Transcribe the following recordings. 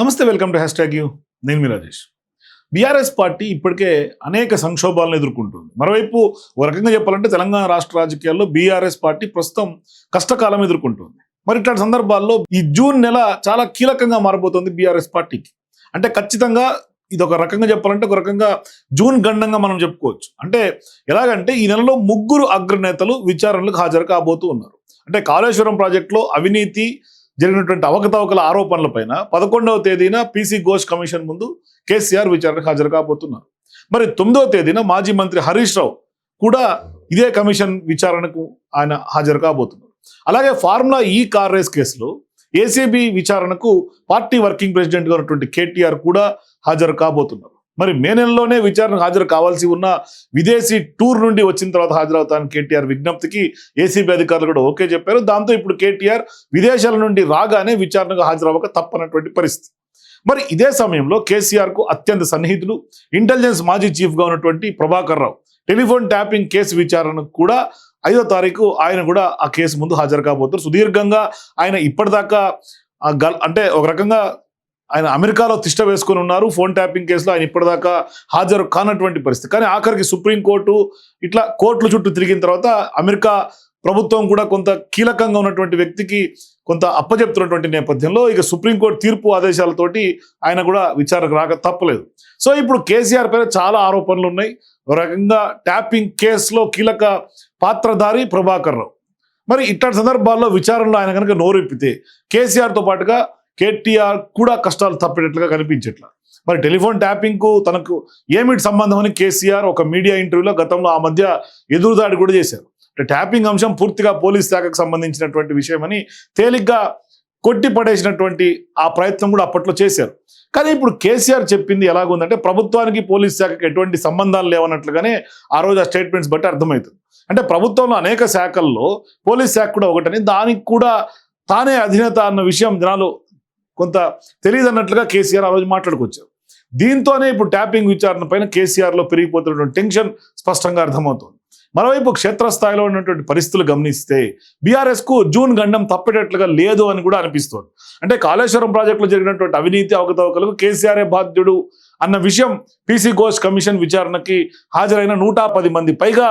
నమస్తే welcome to hash tag you. నేను మీ రాజేష్. బీఆర్ఎస్ పార్టీ ఇప్పటికే అనేక సంక్షోభాలను ఎదుర్కొంటుంది. మరోవైపు ఒక రకంగా చెప్పాలంటే తెలంగాణ రాష్ట్ర రాజకీయాల్లో బీఆర్ఎస్ పార్టీ ప్రస్తుతం కష్టకాలం ఎదుర్కొంటుంది. మరి ఇట్లాంటి సందర్భాల్లో ఈ జూన్ నెల చాలా కీలకంగా మారబోతోంది బీఆర్ఎస్ పార్టీకి. అంటే ఖచ్చితంగా ఇది ఒక రకంగా చెప్పాలంటే ఒక రకంగా జూన్ గండంగా మనం చెప్పుకోవచ్చు. అంటే ఎలాగంటే ఈ నెలలో ముగ్గురు అగ్రనేతలు విచారణలకు హాజరు కాబోతూ ఉన్నారు. అంటే కాళేశ్వరం ప్రాజెక్టులో అవినీతి జరిగినటువంటి అవకతవకల ఆరోపణలపైన పదకొండవ తేదీన పీసీ ఘోష్ కమిషన్ ముందు కేసీఆర్ విచారణకు హాజరు కాబోతున్నారు. మరి తొమ్మిదవ తేదీన మాజీ మంత్రి హరీష్ రావు కూడా ఇదే కమిషన్ విచారణకు ఆయన హాజరు కాబోతున్నారు. అలాగే ఫార్ములా ఈ కార్ రేస్ కేసులో ఏసీబీ విచారణకు పార్టీ వర్కింగ్ ప్రెసిడెంట్గా ఉన్నటువంటి కేటీఆర్ కూడా హాజరు కాబోతున్నారు. మరి మే నెలలోనే విచారణకు హాజరు కావాల్సి ఉన్న విదేశీ టూర్ నుండి వచ్చిన తర్వాత హాజరవుతానని కేటీఆర్ విజ్ఞప్తికి ఏసీబీ అధికారులు కూడా ఓకే చెప్పారు. దాంతో ఇప్పుడు కేటీఆర్ విదేశాల నుండి రాగానే విచారణకు హాజరవ్వక తప్పనటువంటి పరిస్థితి. మరి ఇదే సమయంలో కేసీఆర్కు అత్యంత సన్నిహితులు ఇంటెలిజెన్స్ మాజీ చీఫ్గా ఉన్నటువంటి Prabhakar Rao. Telephone tapping case విచారణకు కూడా ఐదో తారీఖు ఆయన కూడా ఆ కేసు ముందు హాజరు కాబోతున్నారు. సుదీర్ఘంగా ఆయన ఇప్పటిదాకా గల్ అంటే ఒక రకంగా ఆయన అమెరికాలో తిష్ట వేసుకొని ఉన్నారు. ఫోన్ ట్యాపింగ్ కేసులో ఆయన ఇప్పటిదాకా హాజరు కానటువంటి పరిస్థితి. కానీ ఆఖరికి సుప్రీంకోర్టు ఇట్లా కోర్టుల చుట్టూ తిరిగిన తర్వాత అమెరికా ప్రభుత్వం కూడా కొంత కీలకంగా ఉన్నటువంటి వ్యక్తికి కొంత అప్పజెప్తున్నటువంటి నేపథ్యంలో ఇక సుప్రీంకోర్టు తీర్పు ఆదేశాలతోటి ఆయన కూడా విచారణకు రాక తప్పలేదు. సో ఇప్పుడు కేసీఆర్ పైన చాలా ఆరోపణలు ఉన్నాయి. ఒక రకంగా ట్యాపింగ్ కేసులో కీలక పాత్రధారి ప్రభాకర్ రావు. మరి ఇట్లాంటి సందర్భాల్లో విచారణలో ఆయన కనుక నోరెప్పితే కేసీఆర్తో పాటుగా కేటీఆర్ కూడా కష్టాలు తప్పేటట్లుగా కనిపించట్లా. మరి టెలిఫోన్ ట్యాపింగ్కు తనకు ఏమిటి సంబంధం అని కేసీఆర్ ఒక మీడియా ఇంటర్వ్యూలో గతంలో ఆ మధ్య ఎదురుదాడి కూడా చేశారు. అంటే ట్యాపింగ్ అంశం పూర్తిగా పోలీస్ శాఖకు సంబంధించినటువంటి విషయమని తేలిగ్గా కొట్టి పడేసినటువంటి ఆ ప్రయత్నం కూడా అప్పట్లో చేశారు. కానీ ఇప్పుడు కేసీఆర్ చెప్పింది ఎలాగుందంటే ప్రభుత్వానికి పోలీస్ శాఖకి ఎటువంటి సంబంధాలు లేవన్నట్లుగానే ఆ రోజు ఆ స్టేట్మెంట్స్ బట్టి అర్థమవుతుంది. అంటే ప్రభుత్వంలో అనేక శాఖల్లో పోలీస్ శాఖ కూడా ఒకటని దానికి కూడా తానే అధినేత అన్న విషయం జనాలు కొంత తెలియదు అన్నట్లుగా కేసీఆర్ ఆ రోజు మాట్లాడుకొచ్చారు. దీంతోనే ఇప్పుడు ట్యాపింగ్ విచారణ పైన కేసీఆర్లో పెరిగిపోతున్నటువంటి టెన్షన్ స్పష్టంగా అర్థమవుతుంది. మరోవైపు క్షేత్రస్థాయిలో ఉన్నటువంటి పరిస్థితులు గమనిస్తే బీఆర్ఎస్కు జూన్ గండం తప్పేటట్లుగా లేదు అని కూడా అనిపిస్తోంది. అంటే కాళేశ్వరం ప్రాజెక్టులో జరిగినటువంటి అవినీతి అవకతవకలకు కేసీఆర్ఏ బాధ్యుడు అన్న విషయం పీసీ ఘోష్ కమిషన్ విచారణకి హాజరైన నూట పది మంది. పైగా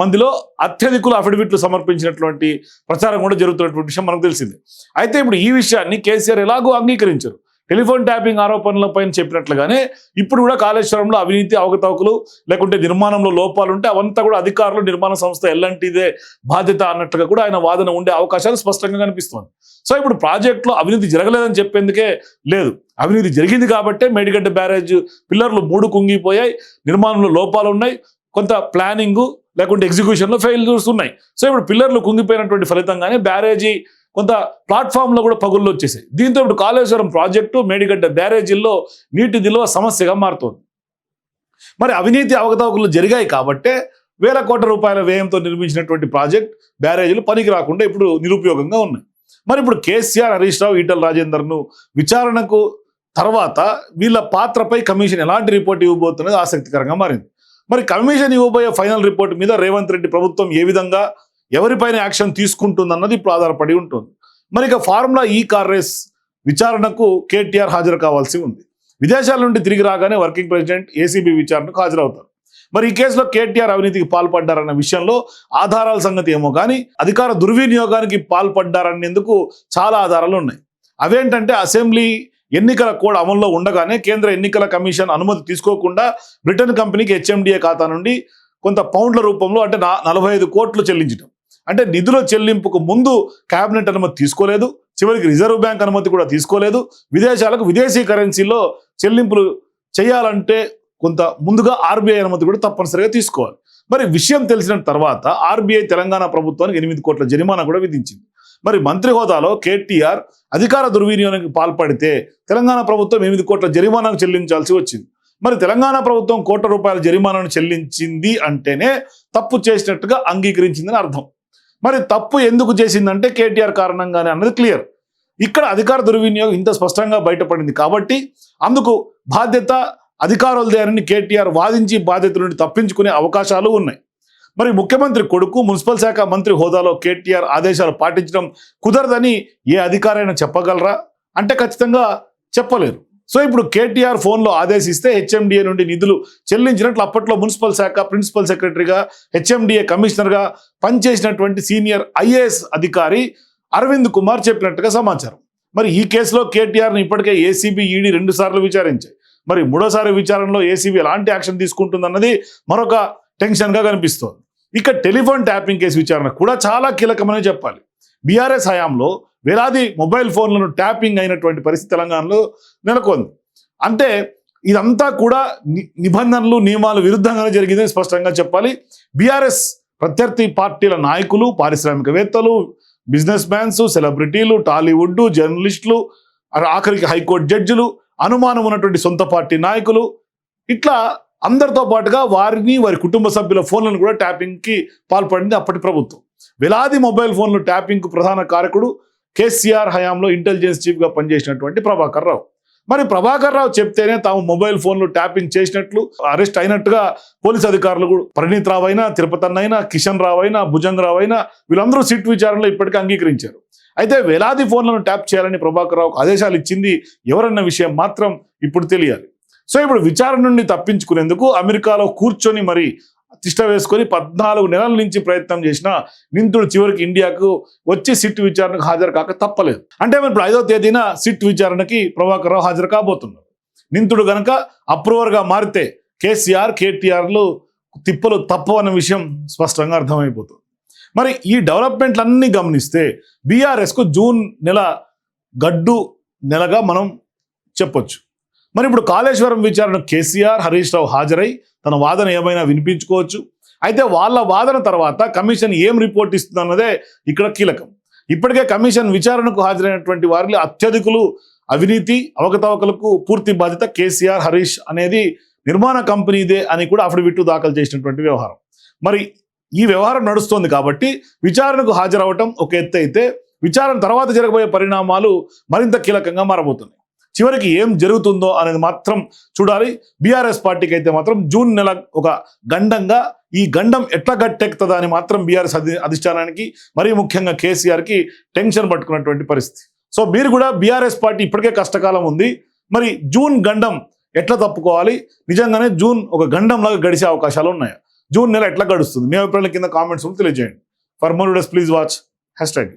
మందిలో అత్యధికులు అఫిడవిట్లు సమర్పించినటువంటి ప్రచారం కూడా జరుగుతున్నటువంటి విషయం మనకు తెలిసింది. అయితే ఇప్పుడు ఈ విషయాన్ని కేసీఆర్ ఎలాగో అంగీకరించారు? టెలిఫోన్ ట్యాపింగ్ ఆరోపణలపైన చెప్పినట్లుగానే ఇప్పుడు కూడా కాళేశ్వరంలో అవినీతి అవకతవకలు లేకుంటే నిర్మాణంలో లోపాలు ఉంటే అవంతా కూడా అధికారులు నిర్మాణ సంస్థ ఎల్లంటిదే బాధ్యత అన్నట్టుగా కూడా ఆయన వాదన ఉండే అవకాశాలు స్పష్టంగా కనిపిస్తుంది సో ఇప్పుడు ప్రాజెక్టులో అవినీతి జరగలేదని చెప్పేందుకే లేదు. అవినీతి జరిగింది కాబట్టే మేడిగడ్డ బ్యారేజ్ పిల్లర్లు మూడు కుంగిపోయాయి నిర్మాణంలో లోపాలు ఉన్నాయి కొంత ప్లానింగ్ లేకుంటే ఎగ్జిక్యూషన్లో ఫెయిల్యూర్స్ ఉన్నాయి. సో ఇప్పుడు పిల్లర్లు కుంగిపోయినటువంటి ఫలితంగానే బ్యారేజీ కొంత ప్లాట్ఫామ్లో కూడా పగుళ్ళు వచ్చేసాయి. దీంతో ఇప్పుడు కాళేశ్వరం ప్రాజెక్టు మేడిగడ్డ బ్యారేజీల్లో నీటి నిల్వ సమస్యగా మారుతోంది. మరి అవినీతి అవకతవకలు జరిగాయి కాబట్టే వేల కోట్ల రూపాయల వ్యయంతో నిర్మించినటువంటి ప్రాజెక్ట్ బ్యారేజీలు పనికి రాకుండా ఇప్పుడు నిరుపయోగంగా ఉన్నాయి. మరి ఇప్పుడు కేసీఆర్ హరీష్ రావు ఈటల రాజేందర్ను విచారణకు తర్వాత వీళ్ళ పాత్రపై కమిషన్ ఎలాంటి రిపోర్ట్ ఇవ్వబోతున్నది ఆసక్తికరంగా మారింది. మరి కమిషన్ ఇవ్వబోయే ఫైనల్ రిపోర్ట్ మీద రేవంత్ రెడ్డి ప్రభుత్వం ఏ విధంగా ఎవరిపైన యాక్షన్ తీసుకుంటుందన్నది ఇప్పుడు ఆధారపడి ఉంటుంది. మరి ఇక ఫార్ములా ఈ కార్ రేస్ విచారణకు కేటీఆర్ హాజరు కావాల్సి ఉంది. విదేశాల నుండి తిరిగి రాగానే వర్కింగ్ ప్రెసిడెంట్ ఏసీబీ విచారణకు హాజరవుతారు. మరి ఈ కేసులో కేటీఆర్ అవినీతికి పాల్పడ్డారన్న విషయంలో ఆధారాల సంగతి ఏమో కానీ అధికార దుర్వినియోగానికి పాల్పడ్డారనేందుకు చాలా ఆధారాలు ఉన్నాయి. అవేంటంటే అసెంబ్లీ ఎన్నికల కోడ్ అమల్లో ఉండగానే కేంద్ర ఎన్నికల కమిషన్ అనుమతి తీసుకోకుండా బ్రిటన్ కంపెనీకి హెచ్ఎండిఏ ఖాతా నుండి కొంత పౌండ్ల రూపంలో అంటే నా నలభై ఐదు కోట్లు చెల్లించడం అంటే నిధుల చెల్లింపుకు ముందు కేబినెట్ అనుమతి తీసుకోలేదు. చివరికి రిజర్వ్ బ్యాంక్ అనుమతి కూడా తీసుకోలేదు. విదేశాలకు విదేశీ కరెన్సీలో చెల్లింపులు చేయాలంటే కొంత ముందుగా ఆర్బీఐ అనుమతి కూడా తప్పనిసరిగా తీసుకోవాలి. మరి విషయం తెలిసిన తర్వాత ఆర్బీఐ తెలంగాణ ప్రభుత్వానికి ఎనిమిది కోట్ల జరిమానా కూడా విధించింది. మరి మంత్రి హోదాలో కేటీఆర్ అధికార దుర్వినియోగానికి పాల్పడితే తెలంగాణ ప్రభుత్వం ఎనిమిది కోట్ల జరిమానాకు చెల్లించాల్సి వచ్చింది. మరి తెలంగాణ ప్రభుత్వం కోట్ల రూపాయల జరిమానాను చెల్లించింది అంటేనే తప్పు చేసినట్టుగా అంగీకరించిందని అర్థం. మరి తప్పు ఎందుకు చేసిందంటే కేటీఆర్ కారణంగానే అన్నది క్లియర్ ఇక్కడ అధికార దుర్వినియోగం ఇంత స్పష్టంగా బయటపడింది కాబట్టి అందుకు బాధ్యత అధికారులదేనని కేటీఆర్ వాదించి బాధ్యత నుండి తప్పించుకునే అవకాశాలు ఉన్నాయి. మరి ముఖ్యమంత్రి కొడుకు మున్సిపల్ శాఖ మంత్రి హోదాలో కేటీఆర్ ఆదేశాలు పాటించడం కుదరదని ఏ అధికారైనా చెప్పగలరా? అంటే ఖచ్చితంగా చెప్పలేరు సో ఇప్పుడు కేటీఆర్ ఫోన్లో ఆదేశిస్తే హెచ్ఎండిఏ నుండి నిధులు చెల్లించినట్లు అప్పట్లో మున్సిపల్ శాఖ ప్రిన్సిపల్ సెక్రటరీగా హెచ్ఎండిఏ కమిషనర్గా పనిచేసినటువంటి సీనియర్ ఐఏఎస్ అధికారి అరవింద్ కుమార్ చెప్పినట్టుగా సమాచారం. మరి ఈ కేసులో కేటీఆర్ని ఇప్పటికే ఏసీబీ ఈడీ రెండు సార్లు విచారించాయి. మరి మూడోసారి విచారణలో ఏసీబీ ఎలాంటి యాక్షన్ తీసుకుంటుందన్నది మరొక టెన్షన్గా కనిపిస్తోంది. ఇక టెలిఫోన్ ట్యాపింగ్ కేసు విచారణ కూడా చాలా కీలకమని చెప్పాలి. బీఆర్ఎస్ హయాంలో వేలాది మొబైల్ ఫోన్లను ట్యాపింగ్ అయినటువంటి పరిస్థితి తెలంగాణలో నెలకొంది. అంటే ఇదంతా కూడా ని- నిబంధనలు నియమాలు విరుద్ధంగానే జరిగిందని స్పష్టంగా చెప్పాలి. బీఆర్ఎస్ ప్రత్యర్థి పార్టీల నాయకులు పారిశ్రామికవేత్తలు బిజినెస్ మ్యాన్స్ సెలబ్రిటీలు టాలీవుడ్ జర్నలిస్టులు ఆఖరికి హైకోర్టు జడ్జిలు అనుమానం ఉన్నటువంటి సొంత పార్టీ నాయకులు ఇట్లా అందరితో పాటుగా వారిని వారి కుటుంబ సభ్యుల ఫోన్లను కూడా ట్యాపింగ్కి పాల్పడింది అప్పటి ప్రభుత్వం. వేలాది మొబైల్ ఫోన్లు ట్యాపింగ్కు ప్రధాన కారకుడు కేసీఆర్ హయాంలో ఇంటెలిజెన్స్ చీఫ్గా పనిచేసినటువంటి ప్రభాకర్ రావు. మరి ప్రభాకర్ రావు చెప్తేనే తాము మొబైల్ ఫోన్లు ట్యాపింగ్ చేసినట్లు అరెస్ట్ అయినట్టుగా పోలీస్ అధికారులు కూడా ప్రణీత్ రావు అయినా తిరుపతి కిషన్ రావు అయినా భుజంగ్ రావు అయినా వీళ్ళందరూ సిట్ విచారణలో ఇప్పటికే అంగీకరించారు. అయితే వేలాది ఫోన్లను ట్యాప్ చేయాలని ప్రభాకర్ రావుకు ఆదేశాలు ఇచ్చింది ఎవరన్న విషయం మాత్రం ఇప్పుడు తెలియాలి. సో ఇప్పుడు విచారణ నుండి తప్పించుకునేందుకు అమెరికాలో కూర్చొని మరి తిష్ట వేసుకొని పద్నాలుగు నెలల నుంచి ప్రయత్నం చేసిన నిందుడు చివరికి ఇండియాకు వచ్చి సిట్ విచారణకు హాజరు కాక తప్పలేదు. అంటే మరి ఇప్పుడు ఐదో తేదీన సిట్ విచారణకి ప్రభాకర్ రావు హాజరు కాబోతున్నారు. నిందుడు గనక అప్రూవర్గా మారితే కేసీఆర్ కేటీఆర్లు తిప్పలు తప్పవన్న విషయం స్పష్టంగా అర్థమైపోతుంది. మరి ఈ డెవలప్మెంట్లన్నీ గమనిస్తే బీఆర్ఎస్కు జూన్ నెల గడ్డు నెలగా మనం చెప్పొచ్చు. మరి ఇప్పుడు కాళేశ్వరం విచారణ కేసీఆర్ హరీష్ రావు హాజరై తన వాదన ఏమైనా వినిపించుకోవచ్చు. అయితే వాళ్ళ వాదన తర్వాత కమిషన్ ఏం రిపోర్ట్ ఇస్తుందన్నదే ఇక్కడ కీలకం. ఇప్పటికే కమిషన్ విచారణకు హాజరైనటువంటి వారిలో అత్యధికులు అవినీతి అవకతవకలకు పూర్తి బాధ్యత కేసీఆర్ హరీష్ అనేది నిర్మాణ కంపెనీదే అని కూడా అఫిడవిట్ దాఖలు చేసినటువంటి వ్యవహారం. మరి ఈ వ్యవహారం నడుస్తోంది కాబట్టి విచారణకు హాజరవటం ఒక ఎత్తు అయితే విచారణ తర్వాత జరగబోయే పరిణామాలు మరింత కీలకంగా మారబోతున్నాయి. చివరికి ఏం జరుగుతుందో అనేది మాత్రం చూడాలి. బీఆర్ఎస్ పార్టీకి అయితే మాత్రం జూన్ నెల ఒక గండంగా ఈ గండం ఎట్లా గట్టెక్కుతుందా అని మాత్రం బీఆర్ఎస్ అధి అధిష్టానానికి మరీ ముఖ్యంగా కేసీఆర్కి టెన్షన్ పట్టుకున్నటువంటి పరిస్థితి. సో మీరు కూడా బీఆర్ఎస్ పార్టీ ఇప్పటికే కష్టకాలం ఉంది. మరి జూన్ గండం ఎట్లా తప్పుకోవాలి? నిజంగానే జూన్ ఒక గండంలాగా గడిచే అవకాశాలు ఉన్నాయి? జూన్ నెల ఎట్లా గడుస్తుంది? మీ అభిప్రాయాల కింద కామెంట్స్ తెలియజేయండి. For more please watch. Hash tag.